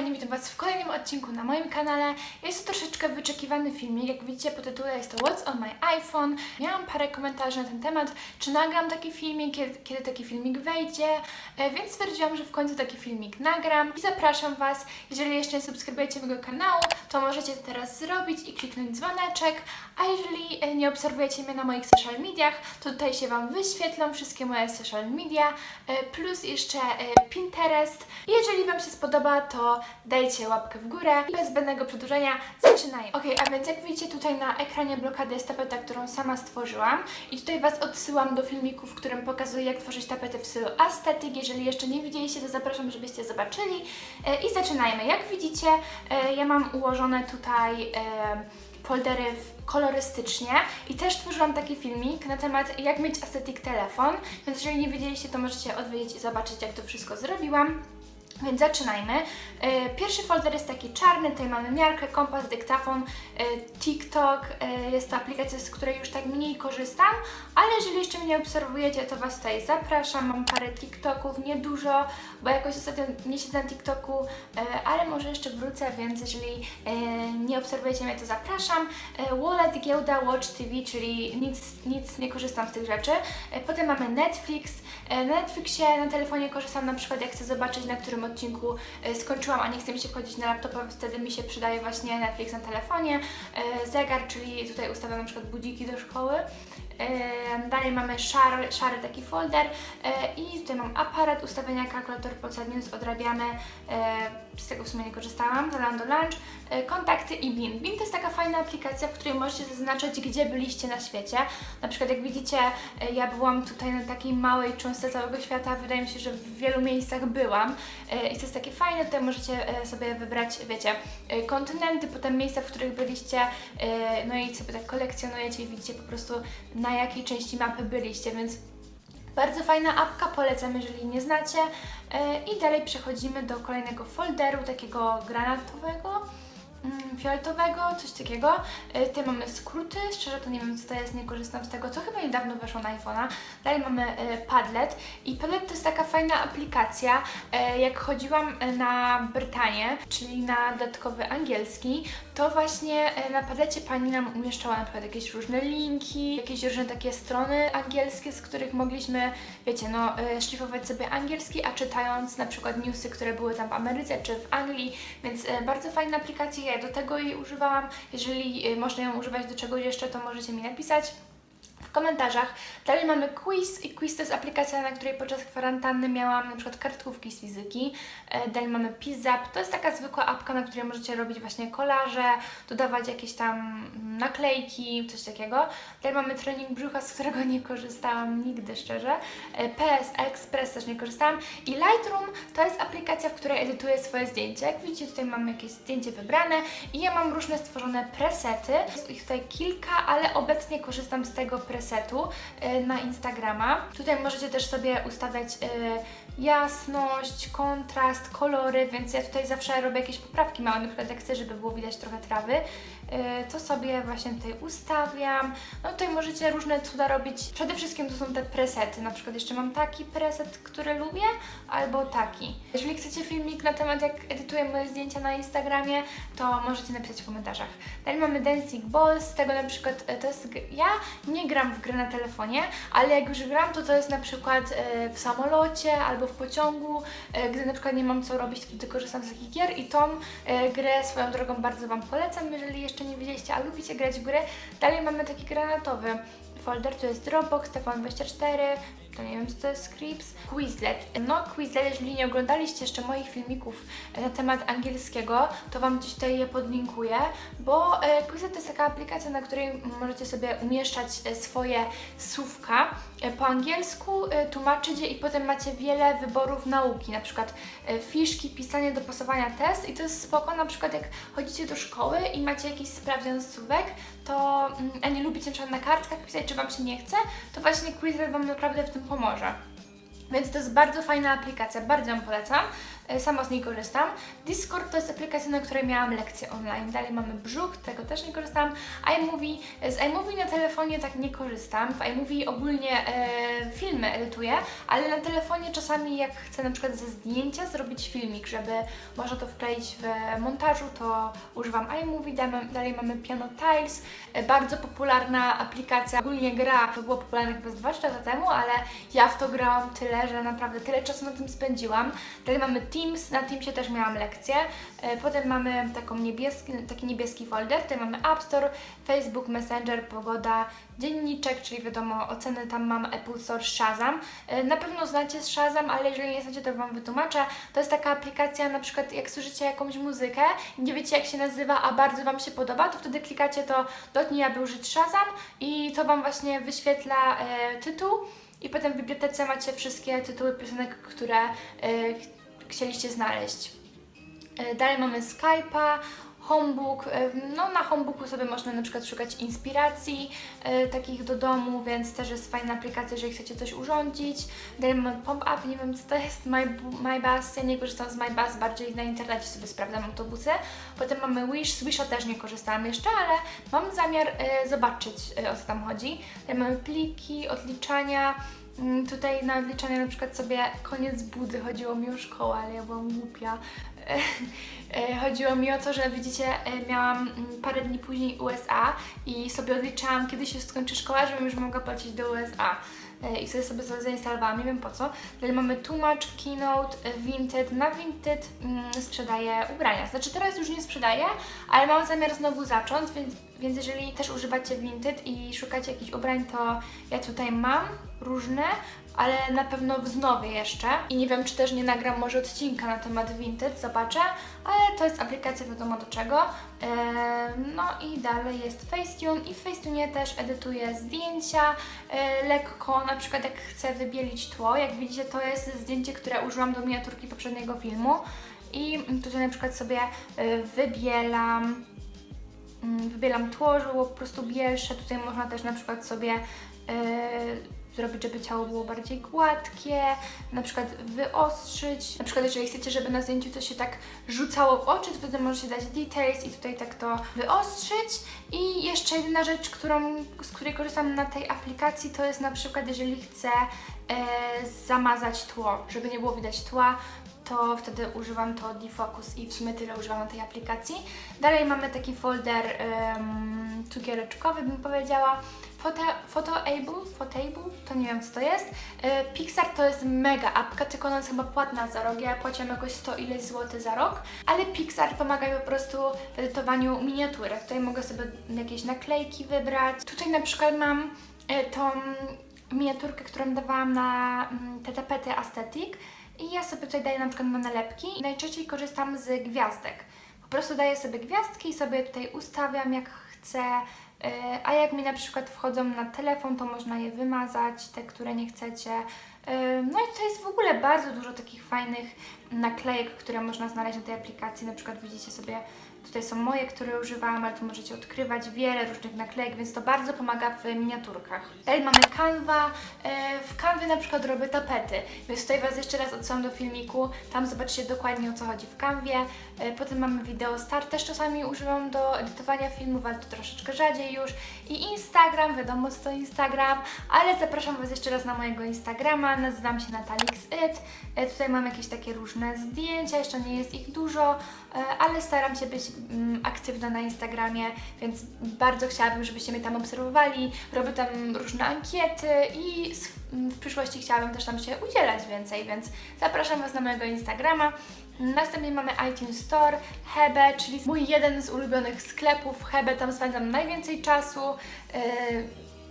kochani, witam Was w kolejnym odcinku na moim kanale. Jest to troszeczkę wyczekiwany filmik, jak widzicie po tytule jest to What's on my iPhone. Miałam parę komentarzy na ten temat, czy nagram taki filmik, kiedy, kiedy taki filmik wejdzie, e, więc stwierdziłam, że w końcu taki filmik nagram i zapraszam Was, jeżeli jeszcze nie subskrybujecie mojego kanału, to możecie to teraz zrobić i kliknąć dzwoneczek, a jeżeli e, nie obserwujecie mnie na moich social mediach, to tutaj się Wam wyświetlą wszystkie moje social media, e, plus jeszcze Pinterest. Jeżeli Wam się spodoba, to dajcie łapkę w górę i bez zbędnego przedłużenia zaczynajmy. Ok, a więc jak widzicie tutaj na ekranie blokady jest tapeta, którą sama stworzyłam i tutaj Was odsyłam do filmiku, w którym pokazuję jak tworzyć tapety w stylu aesthetic. Jeżeli jeszcze nie widzieliście, to zapraszam, żebyście zobaczyli E, i zaczynajmy. Jak widzicie, e, ja mam ułożone tutaj e, foldery kolorystycznie i też tworzyłam taki filmik na temat jak mieć aesthetic telefon, więc jeżeli nie wiedzieliście, to możecie odwiedzić i zobaczyć jak to wszystko zrobiłam. Więc zaczynajmy. E, Pierwszy folder jest taki czarny, tutaj mamy miarkę, kompas, dyktafon, e, TikTok. E, Jest to aplikacja, z której już tak mniej korzystam, ale jeżeli jeszcze mnie nie obserwujecie, to Was tutaj zapraszam. Mam parę TikToków, niedużo, bo jakoś ostatnio nie siedzę na TikToku, ale może jeszcze wrócę, więc jeżeli nie obserwujecie mnie, to zapraszam. Wallet, giełda, Watch TV, czyli nic, nic nie korzystam z tych rzeczy. Potem mamy Netflix. E, Na Netflixie na telefonie korzystam na przykład jak chcę zobaczyć, na którym odcinku e, skończyłam, a nie chcę mi się wchodzić na laptopa, wtedy mi się przydaje właśnie Netflix na telefonie. E, Zegar, czyli tutaj ustawiam na przykład budziki do szkoły. Dalej mamy szary, szary taki folder e, i tutaj mam aparat, ustawienia, kalkulator, Polsat News, odrabiamy, e, z tego w sumie nie korzystałam, zadałam do lunch, e, kontakty i BIN. BIN to jest taka fajna aplikacja, w której możecie zaznaczyć, gdzie byliście na świecie. Na przykład jak widzicie, ja byłam tutaj na takiej małej cząstce całego świata, wydaje mi się, że w wielu miejscach byłam i to jest takie fajne, tutaj możecie sobie wybrać, wiecie, kontynenty, potem miejsca, w których byliście, no i sobie tak kolekcjonujecie i widzicie po prostu na jakiej części mapy byliście, więc bardzo fajna apka, polecam, jeżeli nie znacie. E, I dalej przechodzimy do kolejnego folderu, takiego granatowego, mm, fioletowego, coś takiego. E, Tutaj mamy skróty, szczerze to nie wiem co to jest, nie korzystam z tego, co chyba niedawno weszło na iPhone'a. Dalej mamy e, Padlet i Padlet to jest taka fajna aplikacja. E, Jak chodziłam na Brytanię, czyli na dodatkowy angielski, to właśnie na Padlecie pani nam umieszczała na przykład jakieś różne linki, jakieś różne takie strony angielskie, z których mogliśmy, wiecie, no szlifować sobie angielski, a czytając na przykład newsy, które były tam w Ameryce czy w Anglii, więc bardzo fajna aplikacja, ja do tego jej używałam. Jeżeli e, można ją używać do czegoś jeszcze, to możecie mi napisać w komentarzach. Dalej mamy quiz i quiz to jest aplikacja, na której podczas kwarantanny miałam na przykład kartkówki z fizyki. E, Dalej mamy PizZap, to jest taka zwykła apka, na której możecie robić właśnie kolaże, dodawać jakieś tam naklejki, coś takiego. Dalej mamy trening brzucha, z którego nie korzystałam nigdy szczerze. E, PS Express też nie korzystałam. I Lightroom to jest aplikacja, w której edytuję swoje zdjęcia. Jak widzicie tutaj mam jakieś zdjęcie wybrane i ja mam różne stworzone presety. Jest ich tutaj kilka, ale obecnie korzystam z tego presetu e, na Instagrama. Tutaj możecie też sobie ustawiać e, jasność, kontrast, kolory, więc ja tutaj zawsze robię jakieś poprawki małe, na przykład jak chcę, żeby było widać trochę trawy, e, to sobie właśnie tutaj ustawiam. No tutaj możecie różne cuda robić. Przede wszystkim to są te presety. Na przykład jeszcze mam taki preset, który lubię, albo taki. Jeżeli chcecie filmik na temat jak edytuję moje zdjęcia na Instagramie, to możecie napisać w komentarzach. Dalej mamy Dancing Balls, z tego na przykład to jest... Ja nie gram w gry na telefonie, ale jak już gram, to to jest na przykład e, w samolocie albo w pociągu, e, gdy na przykład nie mam co robić, to korzystam z takich gier i tą e, grę swoją drogą bardzo Wam polecam, jeżeli jeszcze nie widzieliście, a lubicie grać w gry. Dalej mamy taki granatowy folder, to jest Dropbox, Telefon24, to nie wiem co to jest Scripts, Quizlet. No Quizlet, jeżeli nie oglądaliście jeszcze moich filmików e, na temat angielskiego, to Wam gdzieś tutaj je podlinkuję, bo e, Quizlet to jest taka aplikacja, na której możecie sobie umieszczać e, swoje słówka po angielsku, tłumaczyć je i potem macie wiele wyborów nauki, na przykład fiszki, pisanie, dopasowania test i to jest spoko, na przykład jak chodzicie do szkoły i macie jakiś sprawdzian słówek, to mm, a nie lubicie na na kartkach pisać, czy Wam się nie chce, to właśnie Quizlet Wam naprawdę w tym pomoże. Więc to jest bardzo fajna aplikacja, bardzo ją polecam. E, sama z niej korzystam. Discord to jest aplikacja, na której miałam lekcje online. Dalej mamy Brzuch, tego też nie korzystam. iMovie, z iMovie na telefonie tak nie korzystam. W iMovie ogólnie e, filmy edytuję, ale na telefonie czasami jak chcę na przykład ze zdjęcia zrobić filmik, żeby można to wkleić w montażu, to używam iMovie. Dalej, mamy Piano Tiles, e, bardzo popularna aplikacja, ogólnie gra, to było popularne chyba z 2 lata temu, ale ja w to grałam tyle, że naprawdę tyle czasu na tym spędziłam. Dalej mamy Teams, na Teamsie też miałam lekcję. E, Potem mamy taką niebieski, taki niebieski folder, tutaj mamy App Store, Facebook, Messenger, Pogoda, Dzienniczek, czyli wiadomo, oceny tam mam Apple Store, Shazam. E, Na pewno znacie Shazam, ale jeżeli nie znacie, to Wam wytłumaczę. To jest taka aplikacja, na przykład jak słyszycie jakąś muzykę i nie wiecie jak się nazywa, a bardzo Wam się podoba, to wtedy klikacie to dotknij, aby użyć Shazam i to Wam właśnie wyświetla e, tytuł i potem w bibliotece macie wszystkie tytuły piosenek, które chcieliście znaleźć. E, Dalej mamy Skype'a, Homebook. E, No na Homebooku sobie można na przykład szukać inspiracji e, takich do domu, więc też jest fajna aplikacja, jeżeli chcecie coś urządzić. Dalej mamy Pop-Up, nie wiem co to jest, My, MyBus. Ja nie korzystam z MyBus, bardziej na internecie sobie sprawdzam autobusy. Potem mamy Wish, z Wisha też nie korzystałam jeszcze, ale mam zamiar zobaczyć o co tam chodzi. Dalej mamy pliki, odliczania. Mm, Tutaj na odliczanie na przykład sobie koniec budy, chodziło mi o szkołę, ale ja byłam głupia. E, Chodziło mi o to, że widzicie, e, miałam mm, parę dni później USA i sobie odliczałam, kiedy się skończy szkoła, żebym już mogła polecieć do USA. I wtedy sobie zainstalowałam, nie wiem po co. Dalej mamy Tłumacz, Keynote, e, Vinted. Na Vinted mm, sprzedaję ubrania. Znaczy teraz już nie sprzedaję, ale mam zamiar znowu zacząć, więc, więc jeżeli też używacie Vinted i szukacie jakichś ubrań, to ja tutaj mam różne, ale na pewno wznowię jeszcze. I nie wiem, czy też nie nagram może odcinka na temat Vinted, zobaczę, ale to jest aplikacja wiadomo do czego. Eee, no i dalej jest Facetune i w Facetune'ie też edytuję zdjęcia e, lekko, na przykład jak chcę wybielić tło, jak widzicie to jest zdjęcie, które użyłam do miniaturki poprzedniego filmu i tutaj na przykład sobie e, wybielam mm, wybieram tło, żeby było po prostu bielsze. Tutaj można też na przykład sobie e, zrobić, żeby ciało było bardziej gładkie, na przykład wyostrzyć. Na przykład jeżeli chcecie, żeby na zdjęciu coś się tak rzucało w oczy, to wtedy możecie dać details i tutaj tak to wyostrzyć. I jeszcze jedna rzecz, którą, z której korzystam na tej aplikacji, to jest na przykład jeżeli chcę e, zamazać tło, żeby nie było widać tła, to wtedy używam to Defocus i w sumie tyle używam na tej aplikacji. Dalej mamy taki folder cukiereczkowy, bym powiedziała. Photo, Photoable, Photable, to nie wiem co to jest. E, Pixar to jest mega apka, tylko ona jest chyba płatna za rok. Ja płaciłam jakoś 100 ileś złotych za rok, ale Pixar pomaga mi po prostu w edytowaniu miniaturek. Tutaj mogę sobie jakieś naklejki wybrać. Tutaj na przykład mam e, tą miniaturkę, którą dawałam na mm, te tapety Aesthetic i ja sobie tutaj daję na przykład na nalepki najczęściej korzystam z gwiazdek. Po prostu daję sobie gwiazdki i sobie tutaj ustawiam jak chcę, a jak mi na przykład wchodzą na telefon, to można je wymazać, te, które nie chcecie. Yy, No i to jest w ogóle bardzo dużo takich fajnych naklejek, które można znaleźć na tej aplikacji. Na przykład widzicie sobie, tutaj są moje, które używałam, ale tu możecie odkrywać wiele różnych naklejek, więc to bardzo pomaga w miniaturkach. Dalej mamy Canva. E, W Canwie na przykład robię tapety, więc tutaj Was jeszcze raz odsyłam do filmiku. Tam zobaczycie dokładnie o co chodzi w Canwie. E, Potem mamy Video Start, też czasami używam do edytowania filmów, ale to troszeczkę rzadziej już. I Instagram, wiadomo co to Instagram, ale zapraszam Was jeszcze raz na mojego Instagrama. Nazywam się NatalixIt. E, Tutaj mam jakieś takie różne zdjęcia, jeszcze nie jest ich dużo, ale staram się być mm, aktywna na Instagramie, więc bardzo chciałabym, żebyście mnie tam obserwowali. Robię tam różne ankiety i s- w przyszłości chciałabym też tam się udzielać więcej, więc zapraszam Was na mojego Instagrama. Następnie mamy iTunes Store, Hebe, czyli mój jeden z ulubionych sklepów. Hebe, tam spędzam najwięcej czasu. Yy,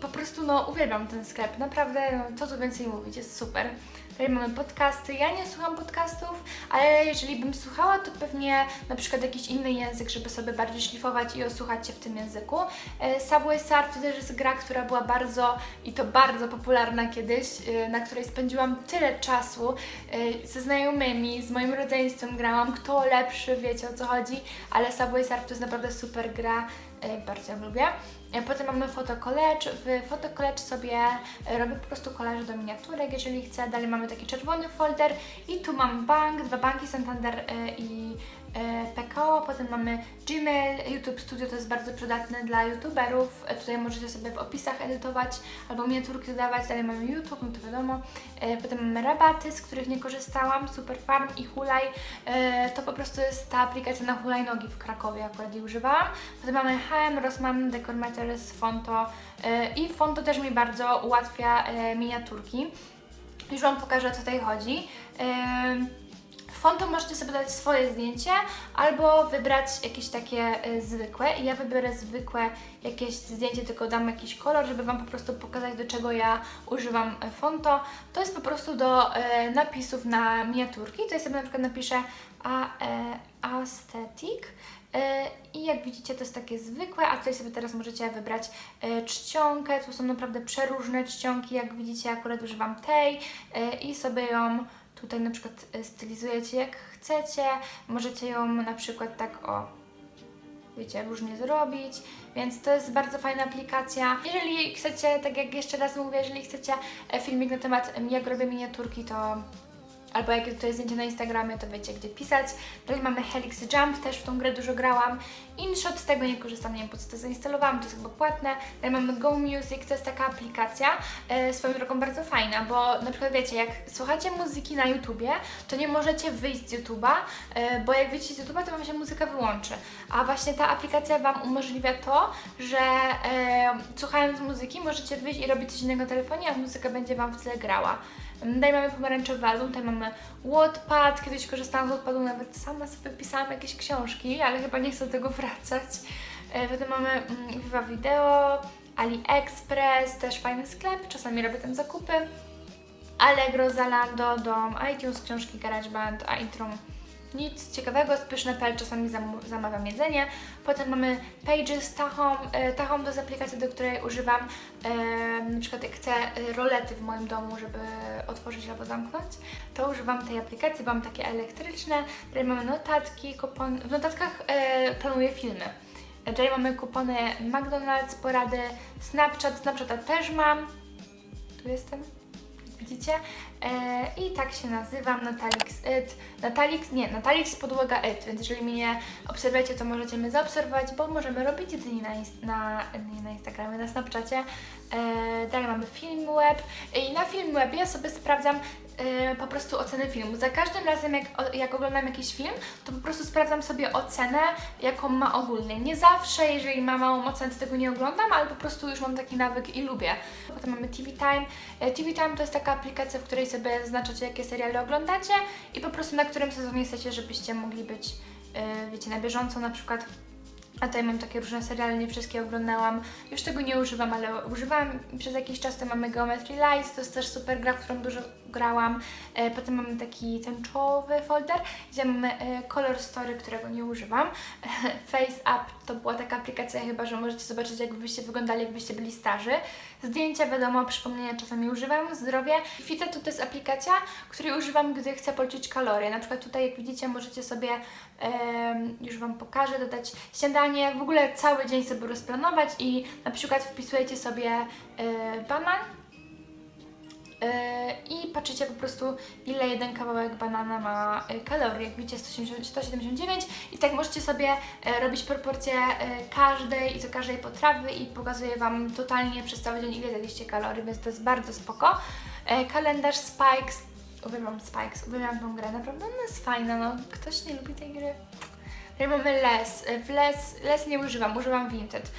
po prostu no uwielbiam ten sklep, naprawdę no, co tu więcej mówić, jest super. Tutaj mamy podcasty, ja nie słucham podcastów, ale jeżeli bym słuchała, to pewnie na przykład jakiś inny język, żeby sobie bardziej szlifować i osłuchać się w tym języku. E, Subway Surf to też jest gra, która była bardzo i to bardzo popularna kiedyś, e, na której spędziłam tyle czasu e, ze znajomymi, z moim rodzeństwem grałam, kto lepszy, wiecie o co chodzi, ale Subway Surf to jest naprawdę super gra, bardzo ją lubię. E, Potem mamy fotokolecz. W fotokolecz sobie robię po prostu kolaże do miniaturek, jeżeli chcę. Dalej mamy taki czerwony folder i tu mam bank, dwa banki Santander e, i PKO. Potem mamy Gmail, YouTube Studio to jest bardzo przydatne dla youtuberów. E, Tutaj możecie sobie w opisach edytować albo miniaturki dodawać. Dalej mamy YouTube, no to wiadomo. E, Potem mamy rabaty, z których nie korzystałam, Superfarm i Hulaj. E, To po prostu jest ta aplikacja na hulajnogi w Krakowie, akurat jej używałam. Potem mamy HM, Rossmann, Decor Materials, Fonto e, i Fonto też mi bardzo ułatwia e, miniaturki. Już Wam pokażę o co tutaj chodzi. Em, W Fonto możecie sobie dać swoje zdjęcie albo wybrać jakieś takie y, zwykłe i ja wybiorę zwykłe jakieś zdjęcie, tylko dam jakiś kolor, żeby Wam po prostu pokazać do czego ja używam e, Fonto. To jest po prostu do e, napisów na miniaturki. Tutaj sobie na przykład napiszę a, e, aesthetic e, i jak widzicie to jest takie zwykłe, a tutaj sobie teraz możecie wybrać e, czcionkę. Tu są naprawdę przeróżne czcionki, jak widzicie akurat używam tej e, i sobie ją tutaj na przykład e, stylizujecie jak chcecie. Możecie ją na przykład tak o wiecie, różnie zrobić, więc to jest bardzo fajna aplikacja. Jeżeli chcecie, tak jak jeszcze raz mówię, jeżeli chcecie e, filmik na temat em, jak robię miniaturki, to albo jakie tutaj zdjęcie na Instagramie, to wiecie gdzie pisać. Dalej mamy Helix Jump, też w tą grę dużo grałam. InShot, z tego nie korzystam, nie wiem po co to zainstalowałam, to jest chyba płatne. Dalej mamy Go Music, to jest taka aplikacja, e, swoją drogą bardzo fajna, bo na przykład wiecie, jak słuchacie muzyki na YouTubie, to nie możecie wyjść z YouTube'a, e, bo jak wyjdziecie z YouTube'a, to Wam się muzyka wyłączy. A właśnie ta aplikacja Wam umożliwia to, że e, słuchając muzyki możecie wyjść i robić coś innego na telefonie, a muzyka będzie Wam w tle grała. Tutaj mamy pomarańczowy album, tutaj mamy Wattpad, kiedyś korzystałam z Wattpadu, nawet sama sobie pisałam jakieś książki, ale chyba nie chcę do tego wracać. E, Potem mamy mm, Viva Video, AliExpress, też fajny sklep, czasami robię tam zakupy. Allegro, Zalando, Dom, iTunes, książki GarageBand, intro nic ciekawego, spyszne.pl czasami zam- zamawiam jedzenie. Potem mamy Pages, Tahom. E, Tahom to jest aplikacja, do której używam e, na przykład jak chcę e, rolety w moim domu, żeby otworzyć albo zamknąć, to używam tej aplikacji, mam takie elektryczne. Tutaj mamy notatki, kupon. W notatkach e, planuję filmy. Tutaj mamy kupony McDonald's, porady Snapchat, Snapchata też mam. Tu jestem widzicie? E, I tak się nazywam, Natalix It. Natalix, nie, Natalix podłoga It, więc jeżeli mnie obserwujecie, to możecie mnie zaobserwować, bo możemy robić dni na, na, nie na Instagramie, na Snapchacie. E, dalej mamy Filmweb i na Filmwebie ja sobie sprawdzam e, po prostu ocenę filmu. Za każdym razem, jak, jak oglądam jakiś film, to po prostu sprawdzam sobie ocenę, jaką ma ogólnie. Nie zawsze, jeżeli ma małą ocenę, to tego nie oglądam, ale po prostu już mam taki nawyk i lubię. Potem mamy TV Time. E, TV Time to jest taka aplikacja, w której sobie zaznaczacie, jakie seriale oglądacie i po prostu na którym sezonie chcecie, żebyście mogli być, e, wiecie, na bieżąco na przykład. A tutaj mam takie różne seriale, nie wszystkie oglądałam. Już tego nie używam, ale używałam przez jakiś czas. To mamy Geometry Lights, to jest też super gra, w którą dużo grałam. E, potem mamy taki tęczowy folder, gdzie mamy e, Color Story, którego nie używam. Face Up to była taka aplikacja chyba, że możecie zobaczyć, jak byście wyglądali, jakbyście byli starzy. Zdjęcia, wiadomo, przypomnienia czasami używam. Zdrowie. Fitetu to jest aplikacja, której używam, gdy chcę policzyć kalorie. Na przykład tutaj, jak widzicie, możecie sobie, już Wam pokażę, dodać śniadanie, w ogóle cały dzień sobie rozplanować i na przykład wpisujecie sobie e, banan, i patrzycie po prostu ile jeden kawałek banana ma y, kalorii. Jak widzicie 170, 179 i tak możecie sobie e, robić proporcje e, każdej i do każdej potrawy i pokazuje Wam totalnie przez cały dzień ile zjedliście kalorii, więc to jest bardzo spoko. E, Kalendarz Spikes, uwielbiam Spikes, uwielbiam tą grę, naprawdę ona jest fajna, no ktoś nie lubi tej gry. Tutaj mamy Les. W Les, Les nie używam, używam Vinted.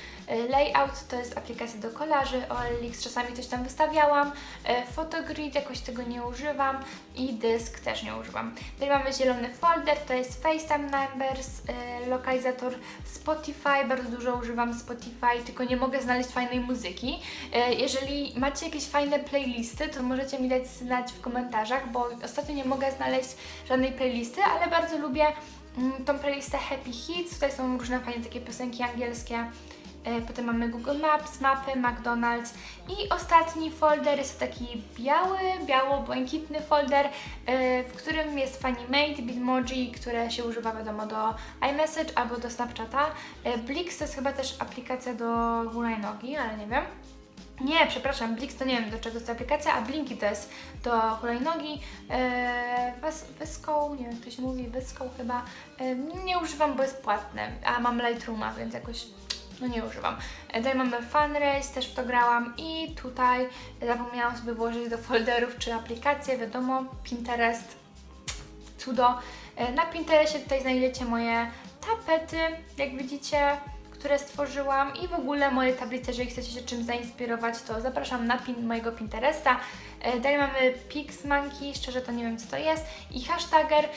Layout to jest aplikacja do kolarzy, OLX czasami coś tam wystawiałam. E, Photogrid jakoś tego nie używam i dysk też nie używam. Tutaj mamy zielony folder, to jest FaceTime Numbers, e, lokalizator Spotify, bardzo dużo używam Spotify, tylko nie mogę znaleźć fajnej muzyki. E, Jeżeli macie jakieś fajne playlisty, to możecie mi dać znać w komentarzach, bo ostatnio nie mogę znaleźć żadnej playlisty, ale bardzo lubię tą playlistę Happy Hits. Tutaj są różne fajne takie piosenki angielskie. e, potem mamy Google Maps, mapy, McDonald's i ostatni folder jest taki biały, biało-błękitny folder, e, w którym jest Funimate, Bitmoji, które się używa wiadomo do iMessage albo do Snapchata. E, Blix to jest chyba też aplikacja do hulajnogi, ale nie wiem. Nie, przepraszam, Blix to nie wiem do czego jest ta aplikacja, a Blinky to jest do hulajnogi. Wys, wyską, nie wiem jak to się mówi, wyską chyba. E, nie używam, bo jest płatne, a mam Lightrooma, więc jakoś no nie używam. E, Dalej mamy Funrace, też w to grałam i tutaj zapomniałam sobie włożyć do folderów czy aplikacje, wiadomo, Pinterest, cudo. E, Na Pinterestie tutaj znajdziecie moje tapety, jak widzicie, które stworzyłam i w ogóle moje tablice, jeżeli chcecie się czymś zainspirować, to zapraszam na pin mojego Pinteresta. E, Dalej mamy Pixmonkey, szczerze to nie wiem co to jest i hashtagger.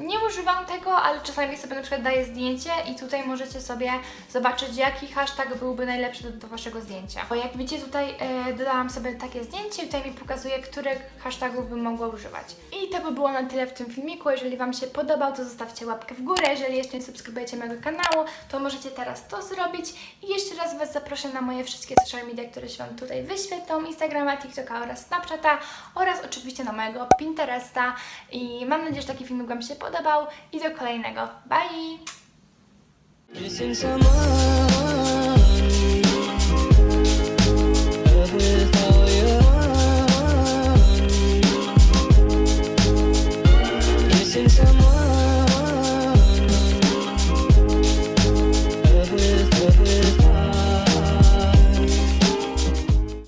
Nie używam tego, ale czasami sobie na przykład daję zdjęcie i tutaj możecie sobie zobaczyć, jaki hashtag byłby najlepszy do, do Waszego zdjęcia. Bo jak widzicie, tutaj e, dodałam sobie takie zdjęcie i tutaj mi pokazuje, których hashtagów bym mogła używać. I to by było na tyle w tym filmiku. Jeżeli Wam się podobał, to zostawcie łapkę w górę. Jeżeli jeszcze nie subskrybujecie mojego kanału, to możecie teraz to zrobić. I jeszcze raz Was zaproszę na moje wszystkie social media, które się Wam tutaj wyświetlą. Instagrama, TikToka oraz Snapchata oraz oczywiście na mojego Pinteresta. I mam nadzieję, że taki filmik Wam się podobał. I do kolejnego. Bye!